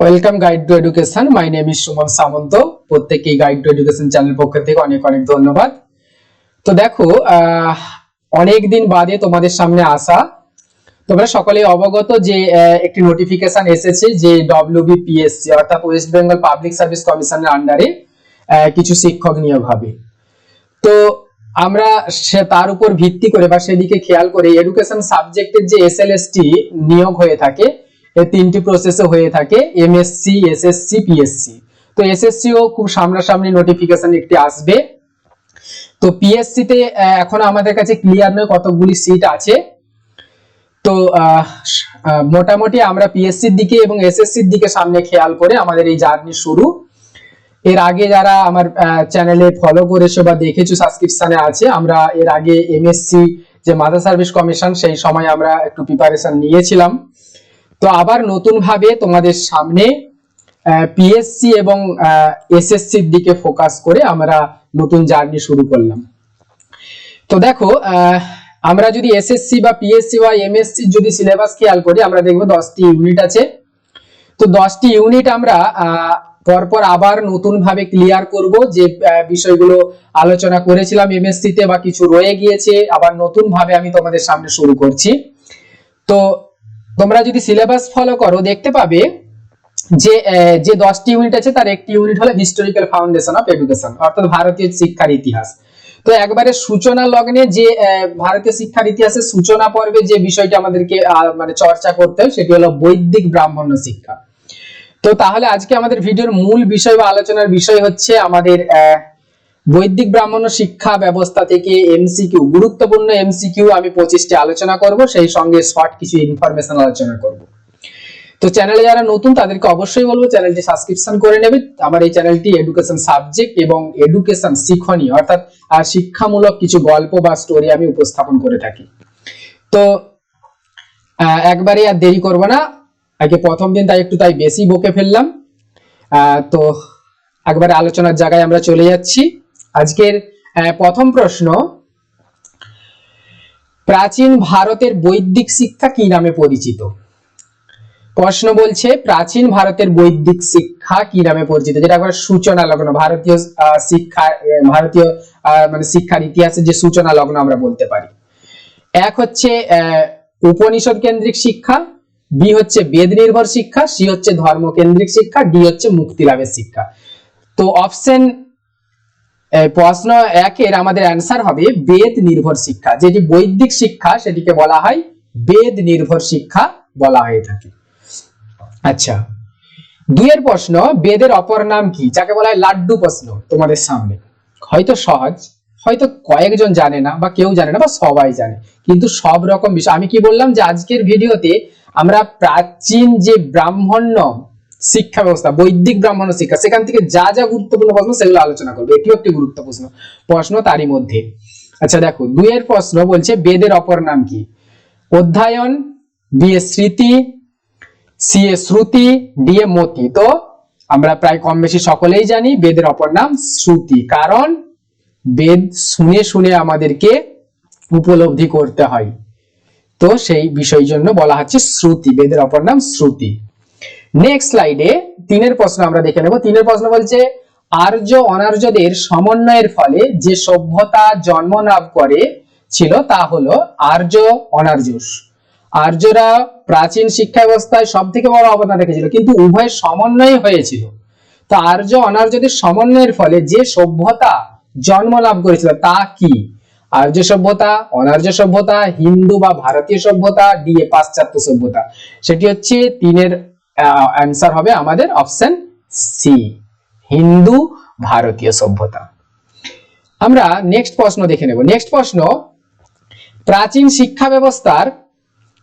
Welcome guide to education my name is Suman Samanta প্রত্যেককেই guide to education channel পক্ষ থেকে অনেক অনেক ধন্যবাদ। তো দেখো অনেক দিন বাদে তোমাদের সামনে আসা। তোমরা সকলে অবগত যে একটি নোটিফিকেশন এসেছে যে ডব্লিউবিপিএসসি অর্থাৎ ওয়েস্ট বেঙ্গল পাবলিক সার্ভিস কমিশনের আন্ডারে কিছু শিক্ষক নিয়োগ হবে। তো আমরা সে, তার উপর ভিত্তি করে বা সেদিকে খেয়াল করে এডুকেশন সাবজেক্টের যে এসএলএসটি নিয়োগ হয়ে থাকে এই তিনটি প্রসেসে হয়ে থাকে এমএসসি এসএসসি পিএসসি তো এসএসসি ও খুব সামনাসামনি নোটিফিকেশন একটি আসবে। তো পিএসসি তে এখনও আমাদের কাছে ক্লিয়ার নয় কতগুলি সিট আছে। তো মোটামুটি আমরা পিএসসির দিকে এবং এসএসসির দিকে সামনে খেয়াল করে আমাদের এই জার্নি শুরু। এর আগে যারা আমার চ্যানেলে ফলো করেছ বা দেখেছ সাবস্ক্রিপশনে আছে, আমরা এর আগে এমএসসি যে মাদার সার্ভিস কমিশন সেই সময় আমরা একটু প্রিপারেশন নিয়েছিলাম। তো আবার নতুন ভাবে তোমাদের সামনে পিএসসি এবং এসএসসির দিকে ফোকাস করে আমরা নতুন জার্নি শুরু করলাম। তো দেখো আমরা যদি এসএসসি বা পিএসসি বা এমএসসি যদি সিলেবাস খেয়াল করি, আমরা দেখব দশটি ইউনিট আছে। তো দশটি ইউনিট আমরা পরপর আবার নতুন ভাবে ক্লিয়ার করব যে বিষয়গুলো আলোচনা করেছিলাম এমএসসি তে বা কিছু রয়ে গিয়েছে, আবার নতুন ভাবে আমি তোমাদের সামনে শুরু করছি। তো তোমরা যদি সিলেবাস ফলো করো, দেখতে পাবে যে যে দশটি ইউনিট আছে, তার একটি ইউনিট হলো হিস্টোরিক্যাল ফাউন্ডেশন অফ এডুকেশন অর্থাৎ ভারতীয় শিক্ষার ইতিহাস। তো একবারে সূচনা লগ্নে যে ভারতীয় শিক্ষার ইতিহাসের সূচনা পর্বে যে বিষয়টি আমাদেরকে মানে চর্চা করতে হয়, সেটি হলো বৈদিক ব্রাহ্মণ্য শিক্ষা। তো তাহলে আজকে আমাদের ভিডিওর মূল বিষয় বা আলোচনার বিষয় হচ্ছে আমাদের বৈদিক ব্রাহ্মণ্য শিক্ষা ব্যবস্থা থেকে এমসিকিউ গুরুত্বপূর্ণ এমসিকিউ আমি পঁচিশটি আলোচনা করব, সেই সঙ্গে শর্ট কিছু ইনফরমেশন আলোচনা করব। তো চ্যানেলে যারা নতুন, তাদেরকে অবশ্যই বলব চ্যানেলটি সাবস্ক্রিপশন করে নেবে আমার এই চ্যানেলটি এডুকেশন সাবজেক্ট এবং এডুকেশন শিক্ষণীয়, অর্থাৎ শিক্ষামূলক কিছু গল্প বা স্টোরি আমি উপস্থাপন করে থাকি। তো একবারে আর দেরি করব না। আগে প্রথম দিন, তাই একটু তাই বেশি বকে ফেললাম। তো, একবারে আলোচনার জায়গায় আমরা চলে যাচ্ছি। আজকের প্রথম প্রশ্ন, প্রাচীন ভারতের বৈদিক শিক্ষা কি নামে পরিচিত? প্রশ্ন বলছে, প্রাচীন ভারতের বৈদিক শিক্ষা কি নামে পরিচিত? যেটা একবার সূচনা লগ্ন, ভারতীয় শিক্ষা ভারতীয় মানে শিক্ষার ইতিহাসের যে সূচনা লগ্ন আমরা বলতে পারি। এক হচ্ছে উপনিষদ কেন্দ্রিক শিক্ষা, বি হচ্ছে বেদ নির্ভর শিক্ষা, সি হচ্ছে ধর্ম কেন্দ্রিক শিক্ষা, ডি হচ্ছে মুক্তি লাভের শিক্ষা। তো অপশন প্রশ্ন একের আমাদের অ্যান্সার হবে বেদ নির্ভর শিক্ষা। যেটি বৈদিক শিক্ষা, সেটিকে বলা হয় বেদ নির্ভর শিক্ষা বলা হয়ে থাকে। আচ্ছা দুইয়ের প্রশ্ন, বেদের অপর নাম কি? যাকে বলা হয় লাড্ডু প্রশ্ন তোমাদের সামনে। হয়তো সহজ, হয়তো কয়েকজন জানে না, বা কেউ জানে না, বা সবাই জানে। কিন্তু সব রকম বিষয়। আমি কি বললাম যে আজকের ভিডিওতে আমরা প্রাচীন যে ব্রাহ্মণ্য শিক্ষা ব্যবস্থা, বৈদিক ব্রাহ্মণ্য শিক্ষা, সেখান থেকে যা যা গুরুত্বপূর্ণ প্রশ্ন সেগুলো আলোচনা করবে। এটিও একটি গুরুত্বপূর্ণ প্রশ্ন তারই মধ্যে। আচ্ছা দেখো, দুইয়ের প্রশ্ন বলছে, বেদের অপর নাম কি? অধ্যায়ন, বি এ স্মৃতি, C A Shruti, D A মতি। তো আমরা প্রায় কম বেশি সকলেই জানি বেদের অপর নাম শ্রুতি। কারণ বেদ শুনে শুনে আমাদেরকে উপলব্ধি করতে হয়। তো সেই বিষয় জন্য বলা হচ্ছে শ্রুতি, বেদের অপর নাম শ্রুতি। নেক্সট স্লাইডে তিনের প্রশ্ন আমরা দেখে নেব। তিনের প্রশ্ন বলছে, আর্য অনার্যদের সমন্বয়ের ফলে যে সভ্যতা জন্ম লাভ করে ছিল তা হলো আর্য অনার্য। আর্যরা প্রাচীন শিক্ষা ব্যবস্থায় সব থেকে বড় অবদান রেখেছিল, কিন্তু উভয়ের সমন্বয় হয়েছিল। তো আর্য অনার্যদের সমন্বয়ের ফলে যে সভ্যতা জন্ম লাভ করেছিল তা কি? আর্য সভ্যতা, অনার্য সভ্যতা, হিন্দু বা ভারতীয় সভ্যতা দিয়ে পাশ্চাত্য সভ্যতা। সেটি হচ্ছে তিনের অ্যান্সার হবে আমাদের অপশন সি হিন্দু ভারতীয় সভ্যতা। আমরা নেক্সট প্রশ্ন দেখে নেব। নেক্সট প্রশ্ন, প্রাচীন শিক্ষা ব্যবস্থার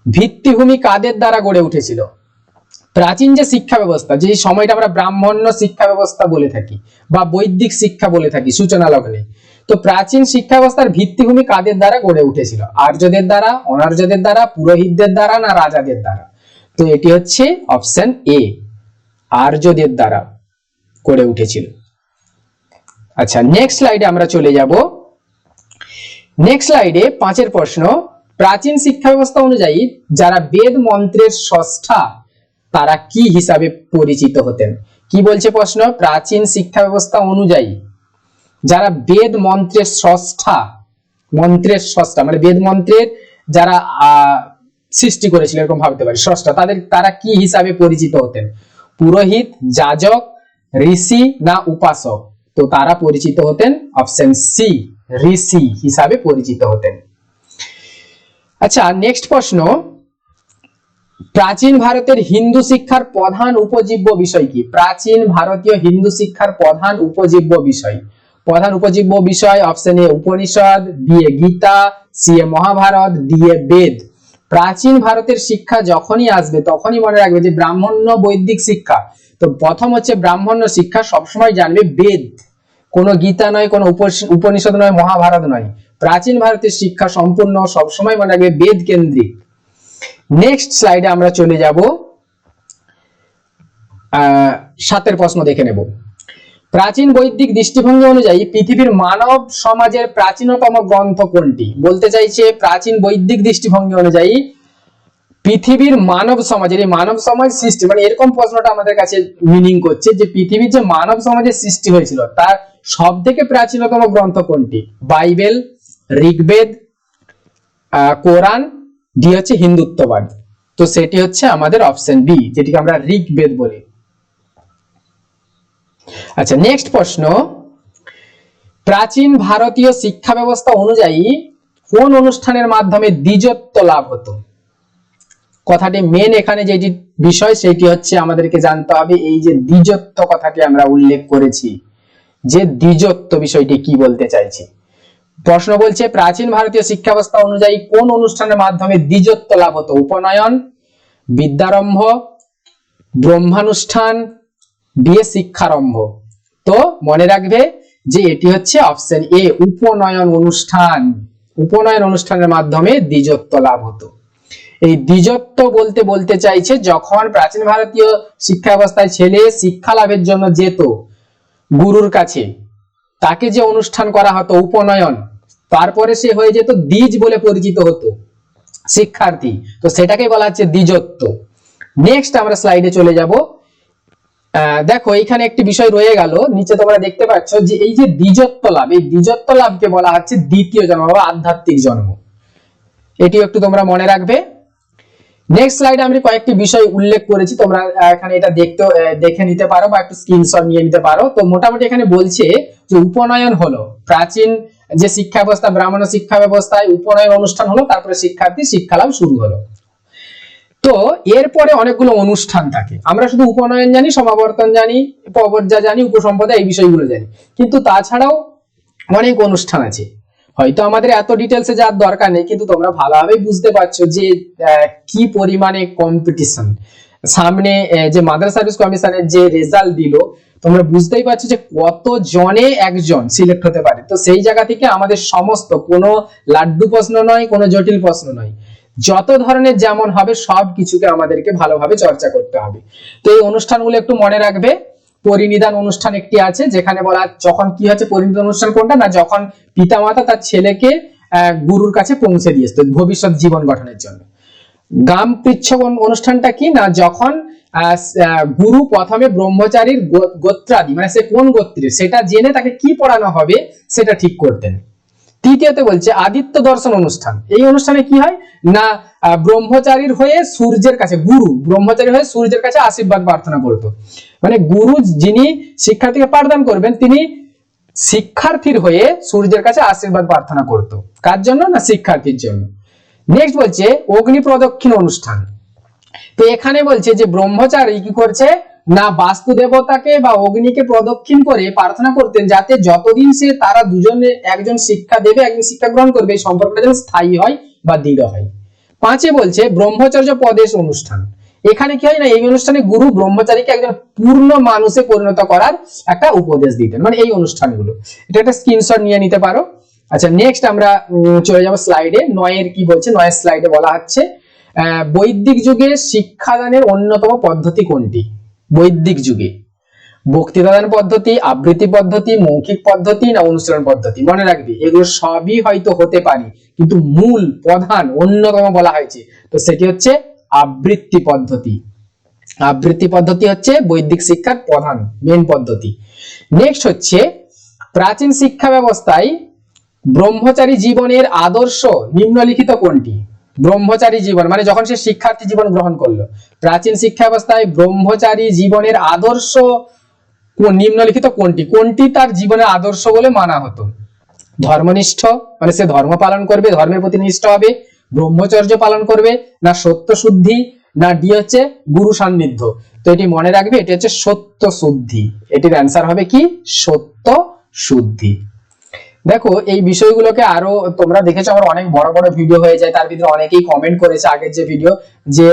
ভিত্তিভূমি কাদের দ্বারা গড়ে উঠেছিল? প্রাচীন যে শিক্ষা ব্যবস্থা, যে সময়টা আমরা ব্রাহ্মণ্য শিক্ষা ব্যবস্থা বলে থাকি বা বৈদিক শিক্ষা বলে থাকি, সূচনা লগ্নে, তো প্রাচীন শিক্ষা ব্যবস্থার ভিত্তিভূমি কাদের দ্বারা গড়ে উঠেছিল? আর্যদের দ্বারা, অনার্যদের দ্বারা, পুরোহিতদের দ্বারা না রাজাদের দ্বারা? তো এটি হচ্ছে অপশন এ আর্যদের দ্বারা গড়ে উঠেছিল। আচ্ছা নেক্সট স্লাইডে আমরা চলে যাব। নেক্সট স্লাইডে পাঁচের প্রশ্ন, প্রাচীন শিক্ষা ব্যবস্থা অনুযায়ী যারা বেদ মন্ত্রের ষষ্ঠা, তারা কি হিসাবে পরিচিত হতেন? কি বলছে প্রশ্ন? প্রাচীন শিক্ষা ব্যবস্থা অনুযায়ী যারা বেদ মন্ত্রের স্রষ্টা মন্ত্রের স্রষ্টা মানে বেদ মন্ত্রের যারা সৃষ্টি করেছিল এরকম ভাবতে পারি। স্রষ্টা তাদের, তারা কি হিসাবে পরিচিত হতেন? পুরোহিত, যাজক, ঋষি না উপাসক? তো তারা পরিচিত হতেন অপশন সি ঋষি হিসাবে পরিচিত হতেন। আচ্ছা নেক্সট প্রশ্ন। প্রাচীন ভারতের হিন্দু শিক্ষার প্রধান উপজীব্য বিষয় কি? প্রাচীন ভারতীয় হিন্দু শিক্ষার প্রধান উপজীব্য বিষয়। প্রধান উপজীব্য বিষয় অপশন এ উপনিষদ বি এ গীতা সি এ মহাভারত ডি এ বেদ। প্রাচীন ভারতের শিক্ষা যখনই আসবে তখনই মনে রাখবে যে ব্রাহ্মণ্য বৈদিক শিক্ষা। তো প্রথম হচ্ছে ব্রাহ্মণ্য শিক্ষা সবসময় জানবে বেদ। কোনো গীতা নয় কোনো উপনিষদ নয় মহাভারত নয়। প্রাচীন ভারতের শিক্ষা সম্পূর্ণ সবসময় মনে রাখবে বেদ কেন্দ্রিক। নেক্সট স্লাইডে আমরা চলে যাব আহ, সাতের প্রশ্ন দেখে নেব। প্রাচীন বৈদিক দৃষ্টিভঙ্গি অনুযায়ী পৃথিবীর মানব সমাজের প্রাচীনতম গ্রন্থ কোনটি? বলতে চাইছে প্রাচীন বৈদিক দৃষ্টিভঙ্গি অনুযায়ী পৃথিবীর মানব সমাজের, এই মানব সমাজ সৃষ্টি মানে এরকম প্রশ্নটা আমাদের কাছে মিনিং করছে যে পৃথিবীর যে মানব সমাজের সৃষ্টি হয়েছিল, তার সব থেকে প্রাচীনতম গ্রন্থ কোনটি? বাইবেল, ঋগ্বেদ কোরআন, ডি হচ্ছে হিন্দুত্ববাদ। তো সেটি হচ্ছে আমাদের অপশন বি, যেটিকে আমরা ঋগ্বেদ বলি। আচ্ছা নেক্সট প্রশ্ন। প্রাচীন ভারতীয় শিক্ষা ব্যবস্থা অনুযায়ী কোন অনুষ্ঠানের মাধ্যমে দ্বিজত্ব লাভ হতো? কথাটি মেন এখানে যেটি বিষয়, সেটি হচ্ছে আমাদেরকে জানতে হবে, এই যে দ্বিজত্ব কথাটি আমরা উল্লেখ করেছি। যে দ্বিজত্ব বিষয়টি কি বলতে চাইছি? প্রশ্ন বলছে, প্রাচীন ভারতীয় শিক্ষা ব্যবস্থা অনুযায়ী কোন অনুষ্ঠানের মাধ্যমে দ্বিজত্ব লাভ হতো? উপনয়ন, বিদ্যারম্ভ, ব্রহ্মানুষ্ঠান দিয়ে শিক্ষারম্ভ। তো মনে রাখবে যে এটি হচ্ছে অপশন এ উপনয়ন অনুষ্ঠান। উপনয়ন অনুষ্ঠানের মাধ্যমে দ্বিজত্ব লাভ হতো। এই দ্বিজত্ব বলতে বলতে চাইছে যখন প্রাচীন ভারতীয় শিক্ষা ব্যবস্থায় ছেলে শিক্ষা লাভের জন্য যেত গুরুর কাছে, তাকে যে অনুষ্ঠান করা হতো উপনয়ন, তারপরে সে হয়ে যেত দ্বিজ বলে পরিচিত হতো শিক্ষার্থী। তো সেটাকে বলা হচ্ছে দ্বিজত্ব। নেক্সট আমরা স্লাইডে চলে যাব। দেখো, এখানে একটি বিষয় রয়ে গেল। নিচে তোমরা দেখতে পাচ্ছ যে এই যে দ্বিজত্ব লাভ, এই দ্বিজত্ব লাভকে বলা হচ্ছে দ্বিতীয় জন্ম বা আধ্যাত্মিক জন্ম। এটিও একটু তোমরা মনে রাখবে। নেক্সট স্লাইডে আমি কয়েকটি বিষয় উল্লেখ করেছি। তোমরা এখানে এটা দেখতে দেখে নিতে পারো বা একটু স্ক্রিনশট নিয়ে নিতে পারো। তো মোটামুটি এখানে বলছে যে উপনয়ন হলো, প্রাচীন যে শিক্ষা ব্যবস্থা ব্রাহ্মণ শিক্ষা ব্যবস্থায় উপনয়ন অনুষ্ঠান হলো, তারপরে শিক্ষার্থী শিক্ষা লাভ শুরু হলো। তো এরপরে অনেকগুলো অনুষ্ঠান থাকে। আমরা শুধু উপনয়ন জানি, সমাবর্তন জানি পবর্জা জানি, উপসম্পদা এই বিষয়গুলো জানি। কিন্তু তাছাড়াও অনেক অনুষ্ঠান আছে। হয়তো আমাদের এত ডিটেলসে যাওয়ার দরকার নেই, কিন্তু তোমরা ভালোভাবে বুঝতে পারছ যে কি পরিমাণে কম্পিটিশন সামনে যে মাদার সার্ভিস কমিশনের যে রেজাল্ট দিল, তোমরা বুঝতেই পারছ যে কত জনে একজন সিলেক্ট হতে পারে। তো সেই জায়গা থেকে আমাদের সমস্ত কোনো লাড্ডু প্রশ্ন নয়, কোনো জটিল প্রশ্ন নয়। যত ধরনের যেমন হবে, সব কিছুকে আমাদেরকে ভালোভাবে চর্চা করতে হবে। তো এই অনুষ্ঠানগুলো একটু মনে রাখবে। পরিনিধান অনুষ্ঠান একটি আছে, যেখানে বলা, যখন কি হচ্ছে পরিনিধান অনুষ্ঠান কোনটা? না, যখন পিতামাতা তার ছেলেকে গুরুর কাছে পৌঁছে দিয়ে আসতো ভবিষ্যৎ জীবন গঠনের জন্য। গাম পৃচ্ছক অনুষ্ঠানটা কি? না, যখন গুরু প্রথমে ব্রহ্মচারীর গোত্রাদি মানে সে কোন গোত্রের, সেটা জেনে তাকে কি পড়ানো হবে, সেটা ঠিক করতেন। তৃতীয়তে বলছে আদিত্য দর্শন অনুষ্ঠান। এই অনুষ্ঠানে কি হয়? না ব্রহ্মচারীর হয়ে সূর্যের কাছে, গুরু, ব্রহ্মচারী হয়ে সূর্যের কাছে আশীর্বাদ প্রার্থনা করতো। মানে গুরু যিনি শিক্ষার্থীকে পাঠদান করবেন, তিনি শিক্ষার্থীর হয়ে সূর্যের কাছে আশীর্বাদ প্রার্থনা করতো। কার জন্য? না, শিক্ষার্থীর জন্য। নেক্সট বলছে অগ্নি প্রদক্ষিণ অনুষ্ঠান। তো এখানে বলছে যে ব্রহ্মচারী কি করছে? না বাস্তু দেবতাকে বা অগ্নিকে প্রদক্ষিণ করে প্রার্থনা করতেন যাতে যতদিন সে তারা দুজনে একজন শিক্ষা দেবে, একজন শিক্ষা গ্রহণ করবে, এই সম্পর্কটা যেন স্থায়ী হয় বা দৃঢ় হয়। পাঁচে বলছে, ব্রহ্মচর্য প্রদেশ অনুষ্ঠান। এখানে কি হয় না, এই অনুষ্ঠানে গুরু ব্রহ্মচারীকে একজন পূর্ণ মানুষে পরিণত করার একটা উপদেশ দিতেন। মানে এই অনুষ্ঠানগুলো। এটা একটা স্ক্রিনশট নিয়ে নিতে পারো। আচ্ছা নেক্সট আমরা চলে যাব স্লাইডে নয়ের কি বলছে? নয়ের স্লাইডে বলা হচ্ছে বৈদিক যুগে শিক্ষাদানের অন্যতম পদ্ধতি কোনটি? বৈদিক যুগে। বক্তৃতাদান পদ্ধতি, আবৃত্তি পদ্ধতি, মৌখিক পদ্ধতি না অনুশীলন পদ্ধতি? মনে রাখবি, এগুলো সবই হয়তো হতে পারে, কিন্তু মূল প্রধান, অন্যতম বলা হয়েছে। তো সেটি হচ্ছে আবৃত্তি পদ্ধতি। আবৃত্তি পদ্ধতি হচ্ছে বৈদিক শিক্ষার প্রধান মেন পদ্ধতি। নেক্সট হচ্ছে প্রাচীন শিক্ষা ব্যবস্থায় ব্রহ্মচারী জীবনের আদর্শ নিম্নলিখিত কোনটি? ব্রহ্মচারী জীবন মানে যখন সে শিক্ষার্থী জীবন গ্রহণ করল। প্রাচীন শিক্ষা ব্যবস্থায় ব্রহ্মচারী জীবনের আদর্শ নিম্নলিখিত কোনটি? কোনটি তার জীবনের আদর্শ বলে মানা হতো? ধর্মনিষ্ঠ মানে সে ধর্ম পালন করবে, ধর্মের প্রতি নিষ্ঠ হবে, ব্রহ্মচর্য পালন করবে, না সত্য শুদ্ধি না ডি হচ্ছে গুরু সান্নিধ্য। তো এটি মনে রাখবে, এটি হচ্ছে সত্য শুদ্ধি এটির অ্যান্সার হবে কি? সত্য শুদ্ধি দেখো, এই বিষয়গুলোকে আরও তোমরা দেখেছ, আমার অনেক বড় বড় ভিডিও হয়ে যায়, তার ভিতরে অনেকেই কমেন্ট করেছে আগের যে ভিডিও যে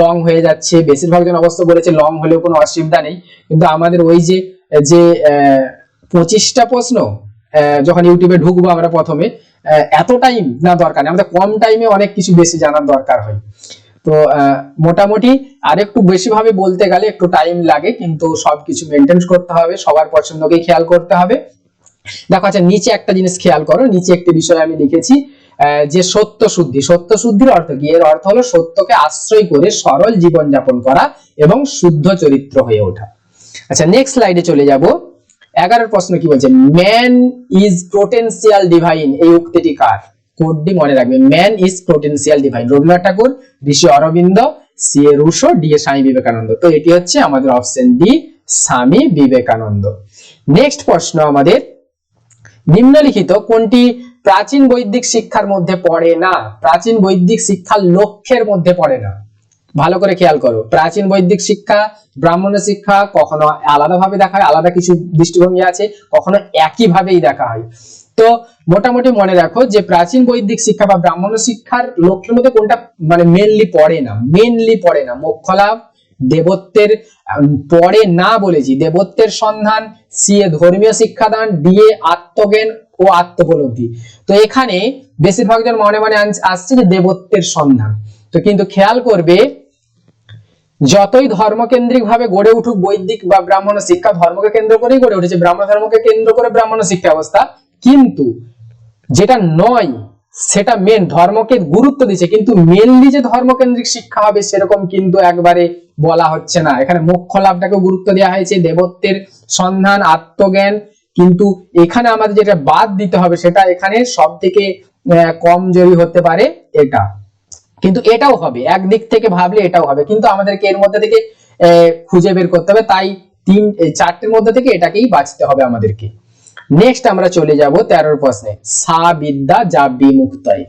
লং হয়ে যাচ্ছে, বেশিরভাগ জন অবশ্য বলেছে লং হলেও কোনো অসুবিধা নেই, কিন্তু আমাদের ওই যে যে পঁচিশটা প্রশ্ন যখন ইউটিউবে ঢুকবো আমরা প্রথমে এত টাইম না দরকার নেই, আমাদের কম টাইমে অনেক কিছু বেশি জানার দরকার হয়। তো মোটামুটি আর একটু বেশি ভাবে বলতে গেলে একটু টাইম লাগে, কিন্তু সবকিছু মেনটেন করতে হবে, সবার পছন্দকে খেয়াল করতে হবে। দেখো আচ্ছা নিচে একটা জিনিস খেয়াল করো, নিচে একটি বিষয় আমি লিখেছি যে সত্য শুদ্ধি। সত্য শুদ্ধির অর্থ কি? এর অর্থ হলো সত্যকে আশ্রয় করে সরল জীবন যাপন করা এবং শুদ্ধ চরিত্র হয়ে ওঠা। আচ্ছা নেক্সট স্লাইডে চলে যাব। এগারোর প্রশ্ন কি বলছে? ম্যান ইজ পোটেন্সিয়াল ডিভাইন এই উক্তিটি কার? কোডটি মনে রাখবে। Man is potential divine Rabindranath Thakur, Rishi Aurobindo, C A Rousseau, D এ স্বামী বিবেকানন্দ। তো এটি হচ্ছে আমাদের option D Swami Vivekananda. Next প্রশ্ন আমাদের নিম্নলিখিত কোনটি প্রাচীন বৈদিক শিক্ষার মধ্যে পড়ে না? প্রাচীন বৈদিক শিক্ষার লক্ষ্যের মধ্যে পড়ে না। ভালো করে খেয়াল করো। প্রাচীন বৈদিক শিক্ষা ব্রাহ্মণের শিক্ষা কখনো আলাদাভাবে দেখা হয়, আলাদা কিছু দৃষ্টিভঙ্গি আছে, কখনো একই ভাবেই দেখা হয়। তো মোটামুটি মনে রাখো যে প্রাচীন বৈদিক শিক্ষা বা ব্রাহ্মণ শিক্ষার লক্ষ্যের মধ্যে কোনটা মানে মেনলি পড়ে না। মেনলি পড়ে না। মোক্ষ লাভ দেবত্বের পড়ে না বলেছি। দেবত্বের সন্ধান সিএ ধর্মীয় শিক্ষাদান, ডিএ আত্মজ্ঞান ও আত্মোপলব্ধি। তো এখানে বেশিরভাগ জন মনে মনে আসছে যে দেবত্বের সন্ধান। তো কিন্তু খেয়াল করবে, যতই ধর্মকেন্দ্রিক ভাবে গড়ে উঠুক বৈদিক বা ব্রাহ্মণ শিক্ষা, ধর্মকে কেন্দ্র করেই গড়ে উঠেছে, ব্রাহ্মণ ধর্মকে কেন্দ্র করে ব্রাহ্মণ শিক্ষা ব্যবস্থা। কিন্তু যেটা নয়, সেটা মেন ধর্মকে গুরুত্ব দিচ্ছে। কিন্তু মেনলি যে ধর্মকেন্দ্রিক শিক্ষা হবে, সেরকম কিন্তু একবারে বলা হচ্ছে না। এখানে মোক্ষ লাভটাকে গুরুত্ব দেওয়া হয়েছে দেবত্বের সন্ধান আত্মজ্ঞান। কিন্তু এখানে আমাদের যেটা বাদ দিতে হবে সেটা এখানে সব থেকে কমজোরি হতে পারে এটা। কিন্তু এটাও হবে একদিক থেকে ভাবলে এটাও হবে। কিন্তু আমাদেরকে এর মধ্যে থেকে খুঁজে বের করতে হবে। তাই তিন চারটের মধ্যে থেকে এটাকেই বাঁচতে হবে আমাদেরকে। নেক্সট আমরা চলে যাব তেরোর প্রশ্নে। সা বিদ্যা যা বিমুক্তয়।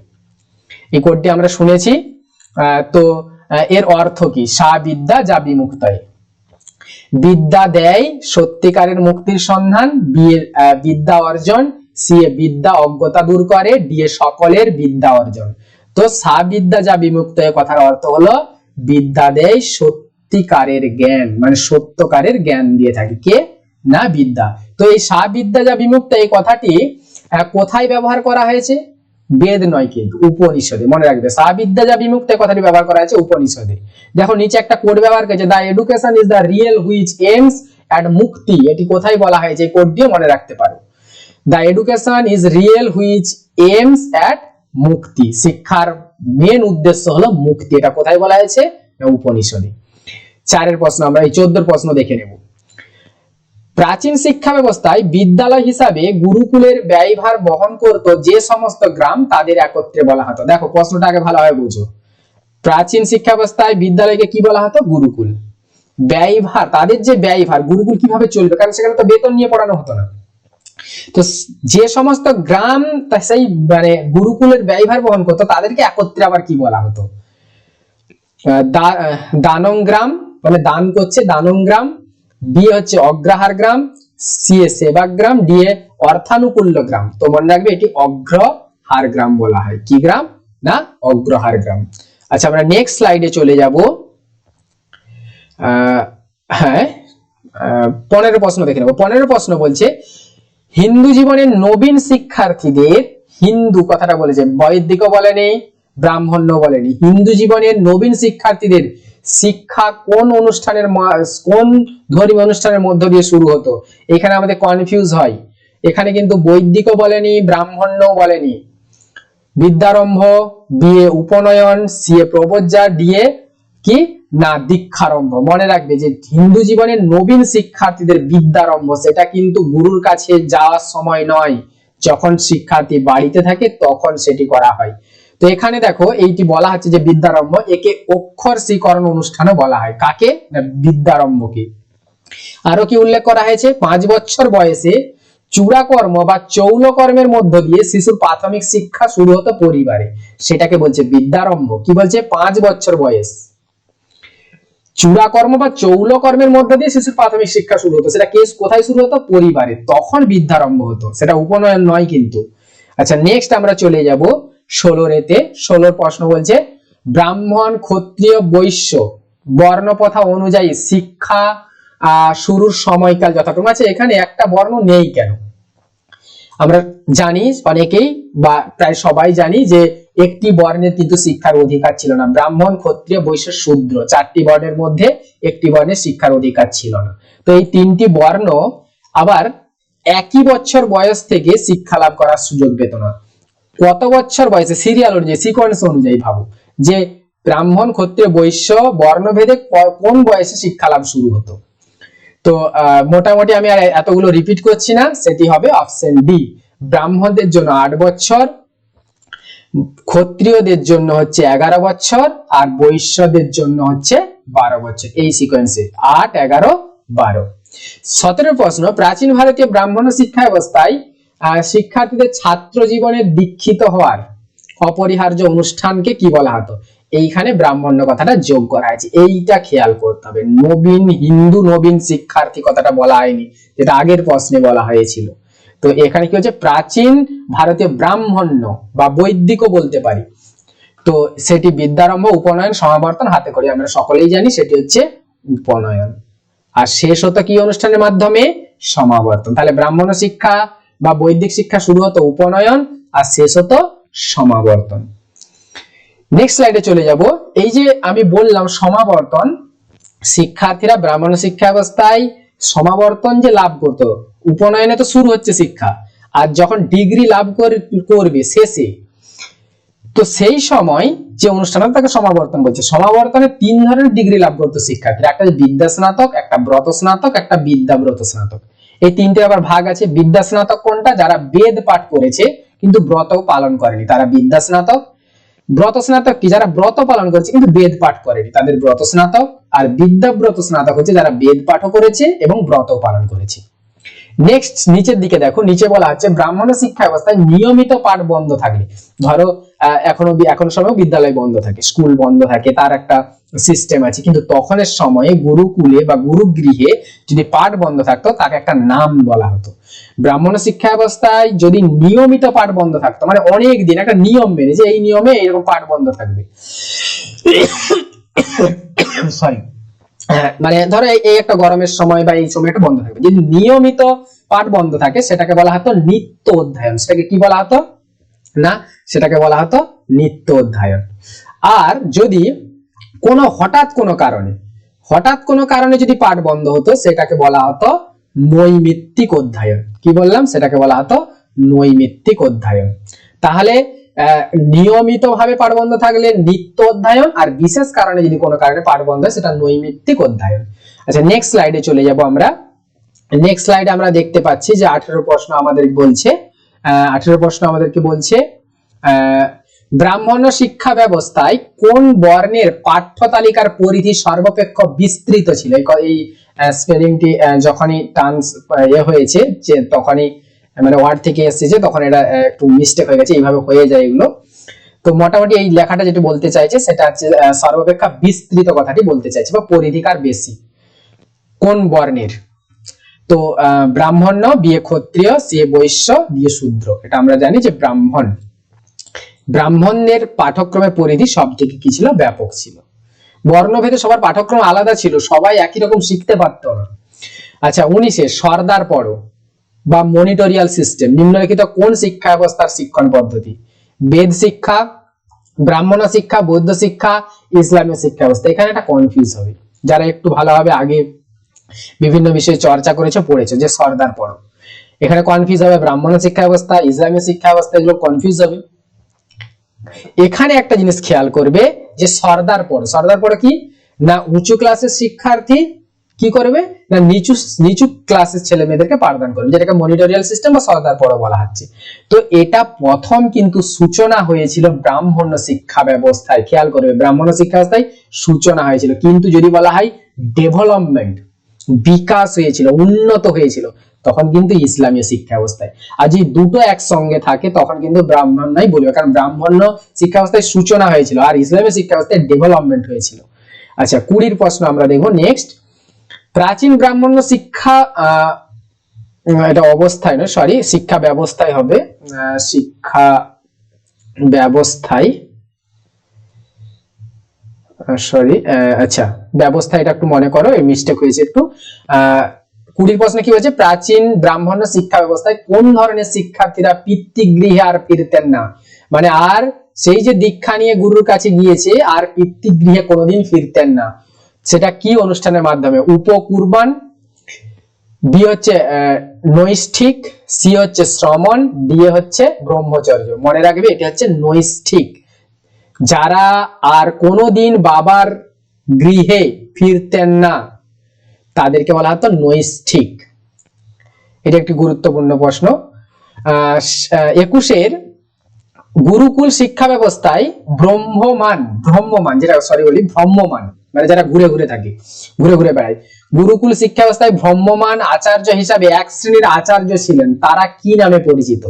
এই কোডটি আমরা শুনেছি আহ, তো এর অর্থ কি? সা বিদ্যা যা বিমুক্তয় বিদ্যা দেয় সত্যিকারের মুক্তির সন্ধান বিয়ে আহ, বিদ্যা অর্জন সি এ বিদ্যা অজ্ঞতা দূর করে ডি এ সকলের বিদ্যা অর্জন। তো সা বিদ্যা যা বিমুক্ত কথার অর্থ হলো বিদ্যা দেয় সত্যিকারের জ্ঞান মানে সত্যকারের জ্ঞান দিয়ে থাকে। কে? না বিদ্যা। তো এই সা বিদ্যা যা বিমুক্ত এই কথাটি কোথায় ব্যবহার করা হয়েছে? বেদ নয় কিন্তু, উপনিষদে, মনে রাখবে। সা বিদ্যা যা বিমুক্ত কথাটি ব্যবহার করা হয়েছে উপনিষদে। দেখো, নিচে একটা কোড ব্যবহার করেছে the education is the real which aims at mukti এটি কোথায় বলা হয়েছে? এই কোড দিয়ে মনে রাখতে পারো। The education is real which aims at mukti শিক্ষার মেন উদ্দেশ্য হলো মুক্তি। এটা কোথায় বলা হয়েছে? উপনিষদে। চারের প্রশ্ন, আমরা এই চোদ্দোর প্রশ্ন দেখে নেব। প্রাচীন শিক্ষা ব্যবস্থায় বিদ্যালয় হিসাবে গুরুকুলের ব্যয়ভার বহন করত যে সমস্ত গ্রাম তাদের একত্রে বলা হতো। দেখো, প্রশ্নটা আগে ভালোভাবে বুঝো। প্রাচীন শিক্ষা ব্যবস্থায় বিদ্যালয়কে কি বলা হতো? গুরুকুল। ব্যয়ভার, তাদের যে ব্যয়ভার, গুরুকুল কীভাবে চলবে? কারণ সেখানে তো বেতন নিয়ে পড়ানো হতো না। তো যে সমস্ত গ্রাম সেই মানে গুরুকুলের ব্যয়ভার বহন করতো, তাদেরকে একত্রে আবার কি বলা হতো? দানং গ্রাম মানে দান করছে দানং গ্রাম বি হচ্ছে অগ্রহার গ্রাম সি এ সেবাগ্রাম ডি এ অর্থানুকূল্য গ্রাম। তো মনে রাখবে এটি অগ্রহার গ্রাম বলা হয়। কি গ্রাম? না, অগ্রহার গ্রাম। আচ্ছা আমরা নেক্সট স্লাইডে চলে যাব। হ্যাঁ পনেরো প্রশ্ন দেখে নেব। পনেরো প্রশ্ন বলছে, হিন্দু জীবনের নবীন শিক্ষার্থীদের হিন্দু কথাটা বলেছে, বৈদিকও বলেনি ব্রাহ্মণ্য বলেনি। হিন্দু জীবনের নবীন শিক্ষার্থীদের শিক্ষা কোন অনুষ্ঠানের কোন ধর্মীয় অনুষ্ঠানের মধ্য দিয়ে শুরু হতো? এখানে আমাদের কনফিউজ হয়। এখানে কিন্তু বৈদিকও বলেনি ব্রাহ্মণ্যও বলেনি। বিদ্যারম্ভ বিয়ে উপনয়ন সিএ প্রবজ্জা ডিএ কি? না, দীক্ষারম্ভ। মনে রাখবে যে হিন্দু জীবনের নবীন শিক্ষার্থীদের বিদ্যারম্ভ, সেটা কিন্তু গুরুর কাছে যাওয়ার সময় নয়। যখন শিক্ষার্থী বাড়িতে থাকে, তখন সেটি করা হয়। তো এখানে দেখো, এইটি বলা হচ্ছে যে বিদ্যারম্ভ, একে অক্ষর শ্রীকরণ অনুষ্ঠানও বলা হয়। কাকে? বিদ্যারম্ভকে। আরও কি উল্লেখ করা হয়েছে? পাঁচ বছর বয়সে চূড়াকর্ম বা চৌলকর্মের মধ্য দিয়ে শিশুর প্রাথমিক শিক্ষা শুরু হতো পরিবারে। সেটাকে বলছে বিদ্যারম্ভ। কি বলছে? পাঁচ বছর বয়স। চূড়াকর্ম বা চৌলকর্মের মধ্য দিয়ে শিশুর প্রাথমিক শিক্ষা শুরু হতো। সেটা কেস কোথায় শুরু হতো? পরিবারে। তখন বিদ্যারম্ভ হতো। সেটা উপনয়ন নয় কিন্তু। আচ্ছা নেক্সট আমরা চলে যাব। ষোলোর এতে ষোলোর প্রশ্ন বলছে, ব্রাহ্মণ ক্ষত্রিয় বৈশ্য বর্ণপথা অনুযায়ী শিক্ষা শুরুর সময়কাল যথাক্রম আছে। এখানে একটা বর্ণ নেই কেন? আমরা জানি অনেকেই বা প্রায় সবাই জানি যে একটি বর্ণের কিন্তু শিক্ষার অধিকার ছিল না। ব্রাহ্মণ ক্ষত্রিয় বৈশ্য শূদ্র, চারটি বর্ণের মধ্যে একটি বর্ণের শিক্ষার অধিকার ছিল না। তো এই তিনটি বর্ণ আবার একই বছর বয়স থেকে শিক্ষা লাভ করার সুযোগ পেত না। কত বছর বয়সে সিরিয়াল অনুযায়ী সিকোয়েন্স অনুযায়ী ভাবো। যে ব্রাহ্মণ ক্ষত্রিয় বৈশ্য বর্ণভেদে কোন বয়সে শিক্ষা লাভ শুরু হতো? তো মোটামুটি আমি আর এতগুলো রিপিট করছি না, সেটি হবে অপশন ডি ব্রাহ্মণদের জন্য আট বছর, ক্ষত্রিয়দের জন্য হচ্ছে এগারো বছর, আর বৈশ্যদের জন্য হচ্ছে বারো বছর। এই সিকোয়েন্সে আট, এগারো, বারো। সতেরো প্রশ্ন, প্রাচীন ভারতীয় ব্রাহ্মণ শিক্ষা ব্যবস্থায় শিক্ষার্থীদের ছাত্র জীবনে দীক্ষিত হওয়ার অপরিহার্য অনুষ্ঠানকে কি বলা হতো? এইখানে ব্রাহ্মণ্য কথাটা যোগ করা হয়েছে। এইটা খেয়াল করতে হবে। নবীন, হিন্দু নবীন শিক্ষার্থী কথাটা বলা হয়নি, যেটা আগের প্রশ্নে বলা হয়েছিল। তো এখানে কি হচ্ছে? প্রাচীন ভারতীয় ব্রাহ্মণ্য বা বৈদিকও বলতে পারি। তো সেটি বিদ্যারম্ভ, উপনয়ন, সমাবর্তন হাতে করি আমরা সকলেই জানি সেটি হচ্ছে উপনয়ন। আর শেষ হতো কি অনুষ্ঠানের মাধ্যমে? সমাবর্তন। তাহলে ব্রাহ্মণ শিক্ষা বা বৈদিক শিক্ষা শুরু হতো উপনয়ন আর শেষ হতো সমাবর্তন। নেক্সট স্লাইডে চলে যাব। এই যে আমি বললাম সমাবর্তন, শিক্ষার্থীরা ব্রাহ্মণ শিক্ষা ব্যবস্থায় সমাবর্তন যে লাভ করতো, উপনয়নে তো শুরু হচ্ছে শিক্ষা, আর যখন ডিগ্রি লাভ করবে শেষে, তো সেই সময় যে অনুষ্ঠান তাকে সমাবর্তন বলছে। সমাবর্তনে তিন ধরনের ডিগ্রি লাভ করতো শিক্ষার্থীরা, একটা বিদ্যা স্নাতক একটা ব্রত স্নাতক একটা বিদ্যা ব্রত স্নাতক এই তিনটে আবার ভাগ আছে, বিদ্যা স্নাতক কোনটা? যারা বেদ পাঠ করেছে, কিন্তু ব্রত পালন করেনি। তারা বিদ্যাস্নাতক ব্রত স্নাতক কি? যারা ব্রত পালন করেছে, কিন্তু বেদ পাঠ করেনি। তাদের ব্রত স্নাতক আর বিদ্যাব্রত স্নাতক হচ্ছে যারা বেদ পাঠও করেছে এবং ব্রত পালন করেছে। নেক্সট নিচের দিকে দেখো, নিচে বলা আছে ব্রাহ্মণ শিক্ষা ব্যবস্থায় নিয়মিত পাঠ বন্ধ থাকলে। ধরো এখনও এখন সময় বিদ্যালয় বন্ধ থাকে, স্কুল বন্ধ থাকে, তার একটা সিস্টেম আছে। কিন্তু তখনের সময়ে গুরুকুলে বা গুরুগৃহে যদি পাঠ বন্ধ থাকতো, তাকে একটা নাম বলা হতো। ব্রাহ্মণ শিক্ষা ব্যবস্থায় যদি নিয়মিত পাঠ বন্ধ থাকতো মানে অনেক দিন একটা নিয়ম মেনে যে এই নিয়মে এরকম পাঠ বন্ধ থাকবে। সরি মানে ধরো এই- এই একটা গরমের সময় বা এই সময় একটা বন্ধ থাকবে যদি নিয়মিত পাঠ বন্ধ থাকে সেটাকে বলা হতো নিত্য অধ্যয়ন। সেটাকে কি বলা হতো? না সেটাকে বলা হতো নিত্য অধ্যয়ন। আর যদি কোনো হঠাৎ কোনো কারণে হঠাৎ কোনো কারণে যদি পাঠ বন্ধ হতো সেটাকে বলা হতো নৈমিত্তিক অধ্যয়ন। কি বললাম? সেটাকে বলা হতো নৈমিত্তিক অধ্যয়ন। তাহলে নিয়মিত ভাবে পাঠ থাকলে নিত্য অধ্যয়ন আর বিশেষ কারণে যদি কোনো কারণে পাঠ বন্ধ হয়, সেটা নৈমিত্তিক অধ্যয়ন। আচ্ছা নেক্সট স্লাইডে চলে যাব আমরা। নেক্সট স্লাইডে আমরা দেখতে পাচ্ছি যে আঠেরো প্রশ্ন আমাদের বলছে। আঠেরো প্রশ্ন আমাদেরকে বলছে ব্রাহ্মণ শিক্ষা ব্যবস্থায় কোন বর্ণের পাঠ্য তালিকার পরিধি সর্বাপেক্ষ বিস্তৃত ছিল? এই স্পেলিংটি যখনই টার্মস ইয়ে হয়েছে, যে তখনই মানে ওয়ার্ড থেকে এসেছে তখন এটা একটু মিস্টেক হয়ে গেছে এইভাবে হয়ে যায় এগুলো। তো মোটামুটি এই লেখাটা যেটা বলতে চাইছে সেটা হচ্ছে সর্বাপেক্ষা বিস্তৃত কথাটি বলতে চাইছে বা পরিধিকার বেশি। কোন বর্ণের? তো আহ, ব্রাহ্মণ্য বিয়ে ক্ষত্রিয় সে বৈশ্য বিয়ে শূদ্র। এটা আমরা জানি যে ব্রাহ্মণ। ব্রাহ্মণদের পাঠক্রমের পরিধি সব থেকে কি ছিল? ব্যাপক ছিল। বর্ণভেদে সবার পাঠক্রম আলাদা ছিল সবাই একই রকম শিখতে পারত না। আচ্ছা উনিশে সর্দার পড়ো বা মনিটরিয়াল সিস্টেম, নিম্নলিখিত কোন শিক্ষা ব্যবস্থার শিক্ষণ পদ্ধতি? বেদ শিক্ষা, ব্রাহ্মণ শিক্ষা, বৌদ্ধ শিক্ষা, ইসলামীয় শিক্ষা ব্যবস্থা। এখানে একটা কনফিউজ হবে। যারা একটু ভালোভাবে আগে বিভিন্ন বিষয়ে চর্চা করেছে, পড়েছে, যে সর্দার পড়ো এখানে কনফিউজ হবে ব্রাহ্মণ শিক্ষা ব্যবস্থা, ইসলামীয় শিক্ষা ব্যবস্থা, এগুলো কনফিউজ হবে। এখানে একটা জিনিস খেয়াল করবে যে সর্দার পড়ো সর্দার পড়ো কি? না, উঁচু ক্লাসের শিক্ষার্থী কি করবে? না, নিচু নিচু ক্লাসের ছেলে মেয়েদেরকে পাঠদান করবে, যেটাকে মনিটরিয়াল সিস্টেম বা সরদার পড়া বলা হচ্ছে। তো এটা প্রথম কিন্তু সূচনা হয়েছিল ব্রাহ্মণ্য শিক্ষা ব্যবস্থায়। খেয়াল করবে, ব্রাহ্মণ্য শিক্ষা ব্যবস্থায় সূচনা হয়েছিল। কিন্তু যদি বলা হয় ডেভেলপমেন্ট বিকাশ হয়েছিল, উন্নত হয়েছিল, তখন কিন্তু ইসলামীয় শিক্ষা ব্যবস্থায়। আর যদি দুটো একসঙ্গে থাকে, তখন কিন্তু ব্রাহ্মণ নাই বলবে কারণ ব্রাহ্মণ্য শিক্ষা ব্যবস্থায় সূচনা হয়েছিল, আর ইসলামীয় শিক্ষা ব্যবস্থায় ডেভেলপমেন্ট হয়েছিল। আচ্ছা কুড়ির প্রশ্ন আমরা দেখব। নেক্সট প্রাচীন ব্রাহ্মণ্য শিক্ষা এটা অবস্থায় নয় সরি শিক্ষা ব্যবস্থায় হবে। শিক্ষা ব্যবস্থায় সরি আচ্ছা ব্যবস্থা এটা একটু মনে করো, এই মিস্টেক হয়েছে একটু। কুড়ির প্রশ্ন কি হয়েছে প্রাচীন ব্রাহ্মণ্য শিক্ষা ব্যবস্থায় কোন ধরনের শিক্ষার্থীরা পিতৃগৃহে আর ফিরতেন না? মানে আর সেই যে দীক্ষা নিয়ে গুরুর কাছে গিয়েছে, আর পিতৃগৃহে কোনোদিন ফিরতেন না। সেটা কি অনুষ্ঠানের মাধ্যমে? উপকুরবান বি হচ্ছে নৈষ্ঠিক সি হচ্ছে শ্রমণ ডি হচ্ছে ব্রহ্মচর্য। মনে রাখবে, এটা হচ্ছে নৈষ্ঠিক। যারা আর কোনোদিন বাবার গৃহে ফিরতেন না, তাদেরকে বলা হতো নৈষ্ঠিক। এটা একটি গুরুত্বপূর্ণ প্রশ্ন। একুশের গুরুকুল শিক্ষা ব্যবস্থায় ব্রহ্মমান ব্রহ্মমান, যেটা সরি বলি ভ্রম্যমান মানে যারা ঘুরে ঘুরে থাকে, ঘুরে ঘুরে বেড়ায়। গুরুকুল শিক্ষা ব্যবস্থায় ভ্রম্যমান আচার্য হিসাবে এক শ্রেণির আচার্য ছিলেন, তারা কি নামে পরিচিত?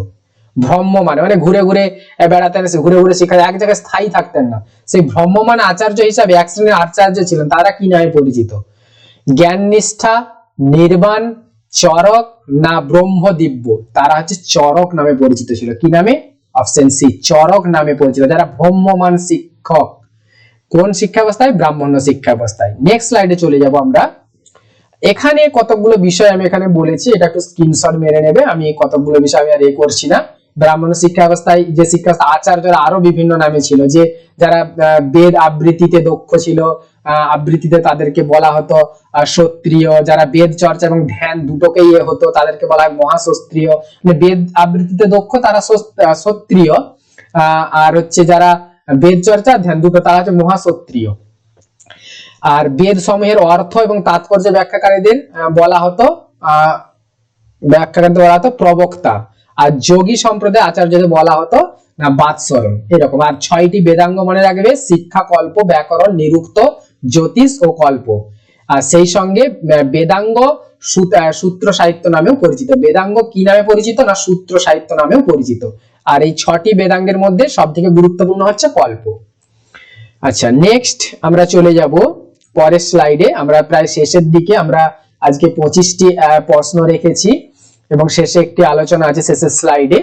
ভ্রম্যমান মানে ঘুরে ঘুরে বেড়াতেন ঘুরে ঘুরে শিক্ষা এক জায়গায় স্থায়ী থাকতেন না। সেই ভ্রম্যমান আচার্য হিসাবে এক শ্রেণির আচার্য ছিলেন, তারা কি নামে পরিচিত? জ্ঞান নিষ্ঠা নির্বাণ, চরক না ব্রহ্মদিব্য? তারা হচ্ছে চরক নামে পরিচিত ছিল। কি নামে? অপশন সি, চরক নামে পরিচিত। যারা ভ্রম্যমান শিক্ষক কোন শিক্ষা ব্যবস্থায় ব্রাহ্মণ্য শিক্ষা ব্যবস্থায় নেক্সট স্লাইডে চলে যাব আমরা। এখানে কতগুলো বিষয় আমি এখানে বলেছি, এটা একটু স্ক্রিনশট মেরে নেবে। আমি কতগুলো বিষয় আমি আর এ করছি না। ব্রাহ্মণ শিক্ষা ব্যবস্থায় যে শিক্ষা আচার্যরা আরও বিভিন্ন নামে ছিল, যে যারা বেদ আবৃত্তিতে দক্ষ ছিল আবৃত্তিতে তাদেরকে বলা হতো সত্রিয় যারা বেদ চর্চা এবং ধ্যান দুটোকেই ইয়ে হতো, তাদেরকে বলা হয় মহাশস্ত্রীয় মানে বেদ আবৃত্তিতে দক্ষ, তারা সত্রিয় আর হচ্ছে যারা বেদ চর্চা ধ্যান দুটো তারা হচ্ছে মহাক্ষত্রিয় আর বেদ সমূহের অর্থ এবং তাৎপর্য ব্যাখ্যাকারীদের বলা হতো আহ, ব্যাখ্যাকারীদের বলা হতো প্রবক্তা। আর যোগী সম্প্রদায় আচার্যদের বলা হতো না বাৎসরণ। এরকম। আর ছয়টি বেদাঙ্গ মনে রাখবে শিক্ষা কল্প ব্যাকরণ নিরুক্ত জ্যোতিষ ও কল্প। আর সেই সঙ্গে বেদাঙ্গ সূত্র সাহিত্য নামেও পরিচিত। বেদাঙ্গ কি নামে পরিচিত না সূত্র সাহিত্য নামেও পরিচিত? আর এই ছটি বেদাঙ্গের মধ্যে সব থেকে গুরুত্বপূর্ণ হচ্ছে কল্প। আচ্ছা নেক্সট আমরা চলে যাব পরের স্লাইডে আমরা প্রায় শেষের দিকে আমরা আজকে পঁচিশটি প্রশ্ন রেখেছি এবং শেষে একটি আলোচনা আছে শেষের স্লাইডে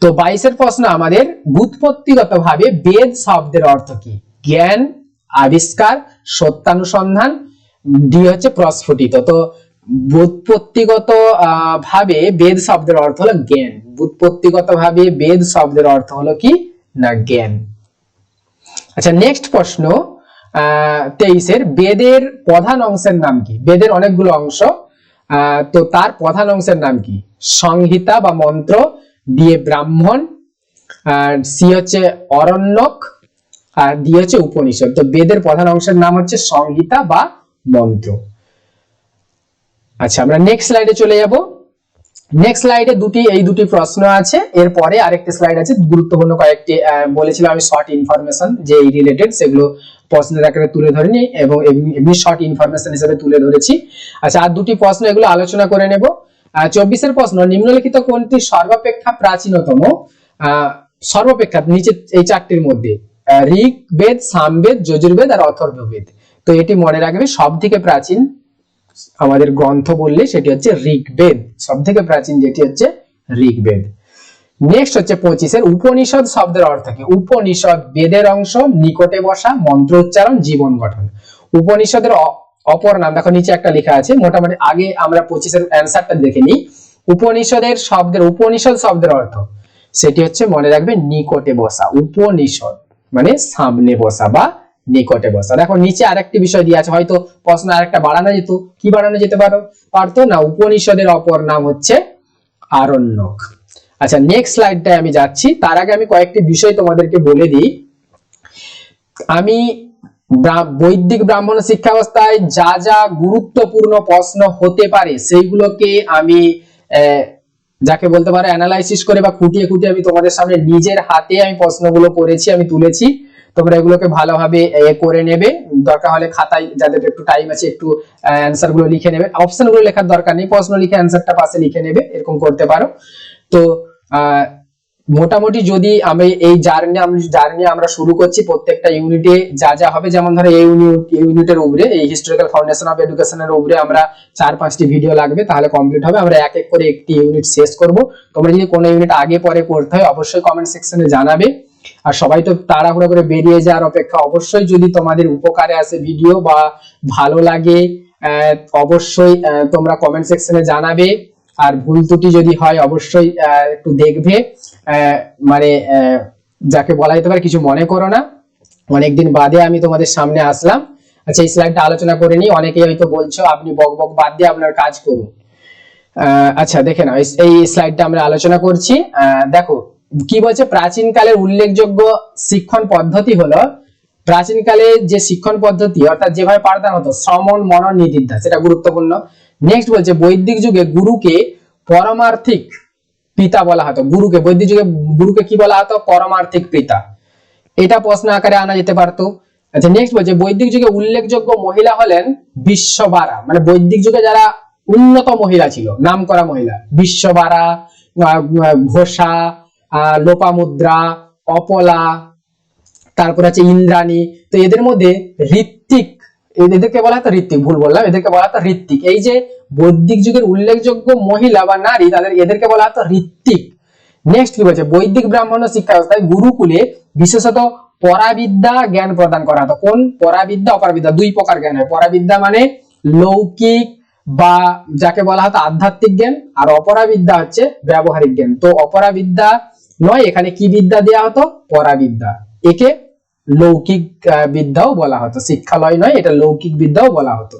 তো বাইশের প্রশ্ন আমাদের বুৎপত্তিগত ভাবে বেদ শব্দের অর্থ কি? জ্ঞান, আবিষ্কার, সত্যানুসন্ধান, ডি হচ্ছে প্রস্ফুটিত। তো বুৎপত্তিগত ভাবে বেদ শব্দের অর্থ হলো জ্ঞান। বুৎপত্তিগত ভাবে বেদ শব্দের অর্থ হলো কি? না, জ্ঞান। আচ্ছা নেক্সট প্রশ্ন তেইশের বেদের প্রধান অংশের নাম কি? বেদের অনেকগুলো অংশ তো তার প্রধান অংশের নাম কি? সংহিতা বা মন্ত্র দিয়ে ব্রাহ্মণ, আর সি হচ্ছে অরণ্যক, আর ডি হচ্ছে উপনিষদ। তো বেদের প্রধান অংশের নাম হচ্ছে সংহিতা বা মন্ত্র। আচ্ছা আমরা নেক্সট স্লাইডে চলে যাব। নেক্সট স্লাইডে দুটি, এই দুটি প্রশ্ন আছে। এরপরে আরেকটি স্লাইড আছে, গুরুত্বপূর্ণ কয়েকটি বলেছিলাম আমি শর্ট ইনফরমেশন যে এই রিলেটেড সেগুলো প্রশ্নের আকারে তুলে ধরিনি, এবং এমনি- শর্ট ইনফরমেশন হিসেবে তুলে ধরেছি। আচ্ছা আর দুটি প্রশ্ন, এগুলো আলোচনা করে নেব। চব্বিশের প্রশ্ন, নিম্নলিখিত কোনটি সর্বাপেক্ষা প্রাচীনতম? সর্বাপেক্ষা, নিচে এই চারটির মধ্যে। ঋগ বেদ সামবেদ, যজুর্বেদ আর অথর্ববেদ। তো এটি মনে রাখবে সব থেকে প্রাচীন আমাদের গ্রন্থ বললে সেটি হচ্ছে ঋগ্বেদ। সব থেকে প্রাচীন যেটি হচ্ছে ঋগ্বেদ। নেক্সট হচ্ছে পঁচিশের উপনিষদ শব্দের অর্থ কি? উপনিষদ বেদের অংশ, নিকটে বসা মন্ত্র উচ্চারণ জীবন গঠন। উপনিষদের অপর নাম, দেখো নিচে একটা লেখা আছে, মোটামুটি আগে আমরা পঁচিশের অ্যান্সারটা দেখে নিই। উপনিষদের শব্দের, উপনিষদ শব্দের অর্থ, সেটি হচ্ছে মনে রাখবে নিকটে বসা, উপনিষদ মানে সামনে বসা বা নিকটে বসা। দেখো নিচে আরেকটি বিষয় দিয়ে আছে, হয়তো প্রশ্ন আরেকটা বাড়ানো যেত, কি বাড়ানো যেতে পারো? পারতো না, উপনিষদের অপর নাম হচ্ছে আরণ্যক। আচ্ছা নেক্সট স্লাইডটায় আমি যাচ্ছি। তার আগে আমি কয়েকটি বিষয় তোমাদেরকে বলে দিই। আমি বৈদিক ব্রাহ্মণ শিক্ষা ব্যবস্থায় যা যা গুরুত্বপূর্ণ প্রশ্ন হতে পারে, সেইগুলোকে আমি যাকে বলতে পারো অ্যানালাইসিস করে বা খুঁটিয়ে খুঁটিয়ে আমি তোমাদের সামনে নিজের হাতে আমি প্রশ্নগুলো করেছি, আমি তুলেছি। তোমরা এগুলোকে ভালোভাবে করে নেবে। দরকার হলে খাতায় যাদের একটু টাইম আছে, একটু অ্যান্সারগুলো লিখে নেবে। অপশনগুলো লেখার দরকার নেই প্রশ্ন লিখে অ্যান্সারটা পাশে লিখে নেবে, এরকম করতে পারো। তো মোটামুটি যদি আমি এই জার্নি জার্নি আমরা শুরু করছি, প্রত্যেকটা ইউনিটে যা যা হবে, যেমন ধরো এই ইউনিট ইউনিটের উপরে, এই হিস্টোরিক্যাল ফাউন্ডেশন অফ এডুকেশনের উপরে আমরা চার, পাঁচটি ভিডিও লাগবে, তাহলে কমপ্লিট হবে। আমরা এক এক করে একটি ইউনিট শেষ করব। তোমরা যদি কোনো ইউনিট আগে, পরে করতে হয়, অবশ্যই কমেন্ট সেকশনে জানাবে। আর সবাই তো তাড়াহুড়ো করে বেরিয়ে যাওয়ার অপেক্ষা। অবশ্যই যদি তোমাদের উপকারে আসে ভিডিও বা ভালো লাগে অবশ্যই তোমরা কমেন্ট সেকশনে জানাবে। আর ভুল ত্রুটি যদি হয়, অবশ্যই একটু দেখবে। মানে যাকে বলা যেতে পারে, কিছু মনে করো না। অনেকদিন বাদে আমি তোমাদের সামনে আসলাম। আচ্ছা এই স্লাইডটা আলোচনা করে নিই। অনেকেই হয়তো বলছো, আপনি বক বক বাদ দিয়ে আপনার কাজ করুন। আচ্ছা দেখে নাও। এই- স্লাইডটা আমরা আলোচনা করছি। দেখো কি বলছে? প্রাচীন কালের উল্লেখযোগ্য শিক্ষণ পদ্ধতি হলো, প্রাচীনকালে যে শিক্ষণ পদ্ধতি, অর্থাৎ যেভাবে পাঠদান হতো, শ্রমণ, মনন নিদিদ্ধা সেটা গুরুত্বপূর্ণ। নেক্সট বলছে, বৈদিক যুগে গুরুকে পরমার্থিক পিতা বলা হতো। গুরুকে, বৈদিক যুগে গুরুকে কি বলা হতো? পরমার্থিক পিতা। এটা প্রশ্ন আকারে আনা যেতে পারতো। আচ্ছা নেক্সট বলছে, বৈদিক যুগে উল্লেখযোগ্য মহিলা হলেন বিশ্ববারা। মানে বৈদিক যুগে যারা উন্নত মহিলা ছিল নাম করা মহিলা, বিশ্ববারা ঘোষা লোপামুদ্রা, অপলা, তারপর আছে ইন্দ্রাণী। তো এদের মধ্যে ঋত্বিক এদেরকে বলা হতো ঋত্বিক, ভুল বললাম, এদেরকে বলা হতো ঋত্বিক। এই যে বৈদিক যুগের উল্লেখযোগ্য মহিলা বা নারী, তাদের এদেরকে বলা হতো ঋত্বিক। নেক্সট কি বলছে? বৈদিক ব্রাহ্মণ শিক্ষা ব্যবস্থায় গুরুকুলে বিশেষত পরাবিদ্যা জ্ঞান প্রদান করা হতো। কোন? পরাবিদ্যা, অপরাবিদ্যা, দুই প্রকার জ্ঞান হয়। পরাবিদ্যা মানে লৌকিক বা যাকে বলা হতো আধ্যাত্মিক জ্ঞান, আর অপরাবিদ্যা হচ্ছে ব্যবহারিক জ্ঞান। তো অপরাবিদ্যা নয়, এখানে কি বিদ্যা দেওয়া হতো? পরাবিদ্যা। একে লৌকিক বিদ্যাও বলা হতো। শিক্ষালয় নয়, এটা লৌকিক বিদ্যাও বলা হতো।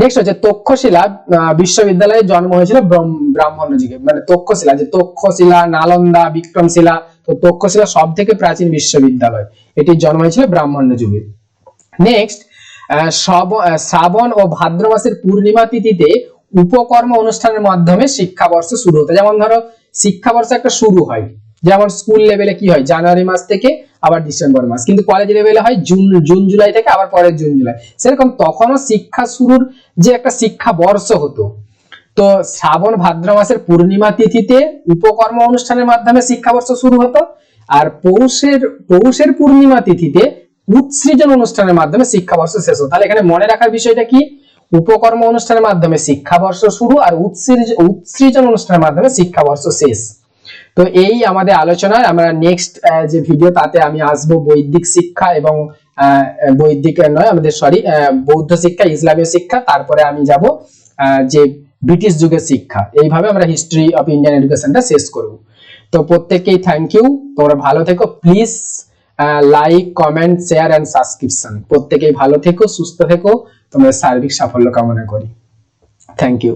নেক্সট হচ্ছে তক্ষশিলা। বিশ্ববিদ্যালয়ে জন্ম হয়েছিল ব্রহ্ম- ব্রাহ্মণ্য যুগে। মানে তক্ষশিলা, যে তক্ষশিলা, নালন্দা, বিক্রমশিলা। তো তক্ষশিলা সব থেকে প্রাচীন বিশ্ববিদ্যালয়। এটির জন্ম হয়েছিল ব্রাহ্মণ্য যুগে। নেক্সট শ্রাবণ ও ভাদ্র মাসের পূর্ণিমা তিথিতে উপকর্ম অনুষ্ঠানের মাধ্যমে শিক্ষাবর্ষ শুরু হতো। যেমন ধরো শিক্ষাবর্ষ একটা শুরু হয়। যেমন স্কুল লেভেলে কি হয়? জানুয়ারি মাস থেকে আবার ডিসেম্বর মাস। কিন্তু কলেজ লেভেলে হয় জুন জুন জুলাই থেকে আবার পরের জুন জুলাই সেরকম তখনও শিক্ষা শুরুর যে একটা শিক্ষা বর্ষ হতো। তো শ্রাবণ ভাদ্র মাসের পূর্ণিমা তিথিতে উপকর্ম অনুষ্ঠানের মাধ্যমে শিক্ষাবর্ষ শুরু হতো। আর পৌষের পৌষের পূর্ণিমা তিথিতে উৎসৃজন অনুষ্ঠানের মাধ্যমে শিক্ষাবর্ষ শেষ হতো। তাহলে এখানে মনে রাখার বিষয়টা কি? উপকর্ম অনুষ্ঠানের মাধ্যমে শিক্ষাবর্ষ শুরু আর উৎসৃজন অনুষ্ঠানের মাধ্যমে শিক্ষাবর্ষ শেষ। তো এই আমাদের আলোচনার আমরা নেক্সট যে ভিডিও তাতে আমি আসব বৈদিক শিক্ষা এবং বৈদিক নয়, আমাদের সরি বৌদ্ধ শিক্ষা, ইসলামীয় শিক্ষা, তারপরে আমি যাব যে ব্রিটিশ যুগের শিক্ষা। এইভাবে আমরা হিস্ট্রি অফ ইন্ডিয়ান এডুকেশনটা শেষ করব। তো প্রত্যেককেই থ্যাংক ইউ তোমরা ভালো থেকো please like comment share and subscription প্রত্যেকেই ভালো থেকো, সুস্থ থেকো। তোমাদের সার্বিক সাফল্য কামনা করি। Thank you